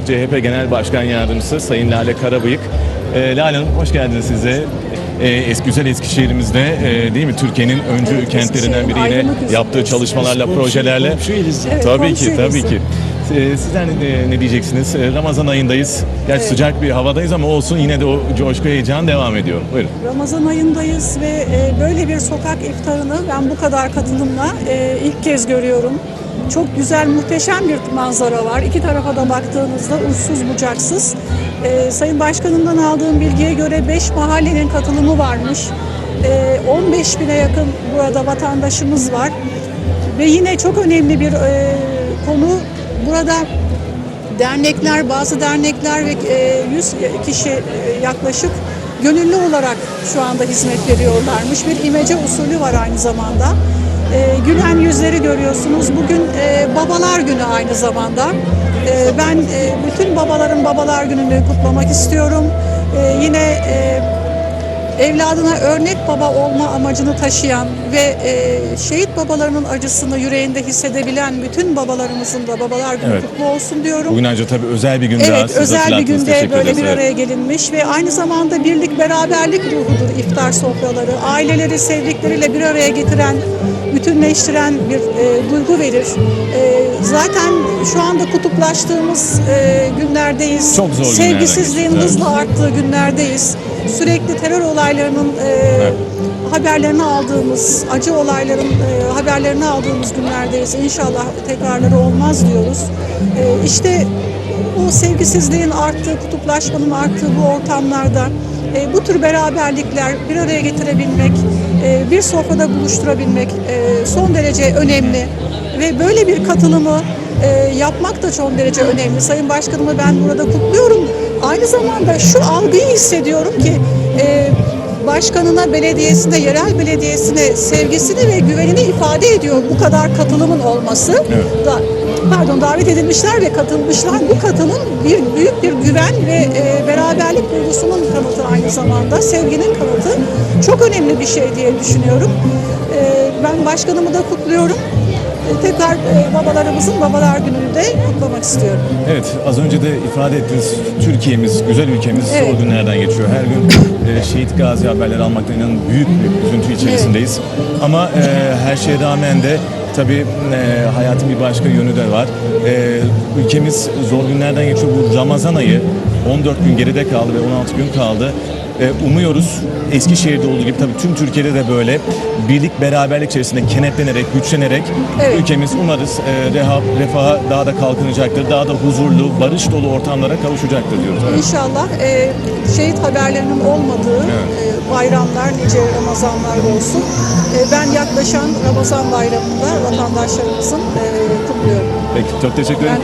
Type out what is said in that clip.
CHP Genel Başkan Yardımcısı Sayın Lale Karabıyık. Ee, Lale Hanım hoş geldiniz size. Ee, eski güzel Eskişehir'imizde e, değil mi Türkiye'nin öncü Evet, kentlerinden biri Eskişehir, yine ayrılık yaptığı çalışmalarla, Komşu- projelerle. komşuyuz. Evet, tabii ki, tabii ki. Ee, sizden ne, ne diyeceksiniz? Ramazan ayındayız. Gerçi Evet. sıcak bir havadayız ama olsun yine de o coşku heyecan devam ediyor. Buyurun. Ramazan ayındayız ve e, böyle bir sokak iftarını ben bu kadar katılımla e, ilk kez görüyorum. Çok güzel, muhteşem bir manzara var. İki tarafa da baktığınızda uçsuz bucaksız. E, Sayın Başkanımdan aldığım bilgiye göre 5 mahallenin katılımı varmış. E, 15 bine yakın burada vatandaşımız var. Ve yine çok önemli bir e, konu burada dernekler, bazı dernekler ve e, 100 kişi e, yaklaşık gönüllü olarak şu anda hizmet veriyorlarmış. Bir imece usulü var aynı zamanda. E, gülen yüzleri görüyorsunuz. Bugün e, babalar günü aynı zamanda. E, ben e, bütün babaların babalar gününü kutlamak istiyorum. E, yine e, evladına örnek baba olma amacını taşıyan ve e, şehit babalarının acısını yüreğinde hissedebilen bütün babalarımızın da babalar günü Evet. kutlu olsun diyorum. Bugün ayrıca tabii özel bir gün daha Evet, siz özel bir hatırlattınız. günde Teşekkür böyle ederiz. bir Evet. araya gelinmiş ve aynı zamanda birlik beraberlik ruhudur iftar sofraları. Aileleri sevdikleriyle bir araya getiren, bütünleştiren bir e, duygu verir. E, zaten şu anda kutuplaştığımız e, günlerdeyiz. Çok zor günlerden Sevgisizliğin geçiyoruz, hızla arttığı günlerdeyiz. Sürekli terör olaylarının e, haberlerini aldığımız, acı olayların e, haberlerini aldığımız günlerdeyiz. İnşallah tekrarları olmaz diyoruz. E, işte bu sevgisizliğin arttığı, kutuplaşmanın arttığı bu ortamlarda e, bu tür beraberlikler bir araya getirebilmek, e, bir sofrada buluşturabilmek e, son derece önemli ve böyle bir katılımı e, yapmak da çok derece önemli. Sayın Başkanımı ben burada kutluyorum. Aynı zamanda şu algıyı hissediyorum ki e, başkanına, belediyesine, yerel belediyesine sevgisini ve güvenini ifade ediyor bu kadar katılımın olması. Evet. Da, pardon davet edilmişler ve katılmışlar. Bu katılım bir büyük bir güven ve e, beraberlik duygusunun kanıtı aynı zamanda. Sevginin kanıtı. Çok önemli bir şey diye düşünüyorum. E, ben başkanımı da kutluyorum. E, tekrar e, babalarımızın babalar gününü de kutlamak istiyorum. Evet, az önce de ifade ettiniz. Türkiye'miz, güzel ülkemiz Evet. zor günlerden geçiyor. Her gün e, şehit gazi haberleri almaktan inanın büyük bir üzüntü içerisindeyiz. Ama e, her şeye rağmen de tabii e, hayatın bir başka yönü de var. E, ülkemiz zor günlerden geçiyor. Bu Ramazan ayı 14 gün geride kaldı ve 16 gün kaldı. E, umuyoruz Eskişehir'de olduğu gibi tabii tüm Türkiye'de de böyle birlik beraberlik içerisinde kenetlenerek, güçlenerek Evet. ülkemiz umarız e, reha, refaha daha da kalkınacaktır. Daha da huzurlu, barış dolu ortamlara kavuşacaktır diyoruz. Evet. İnşallah e, şehit haberlerinin olmadığı e, bayramlar, nice Ramazanlar olsun. E, ben yaklaşan Ramazan bayramında vatandaşlarımızın e, kutluyorum. Peki çok teşekkür ederim. Ben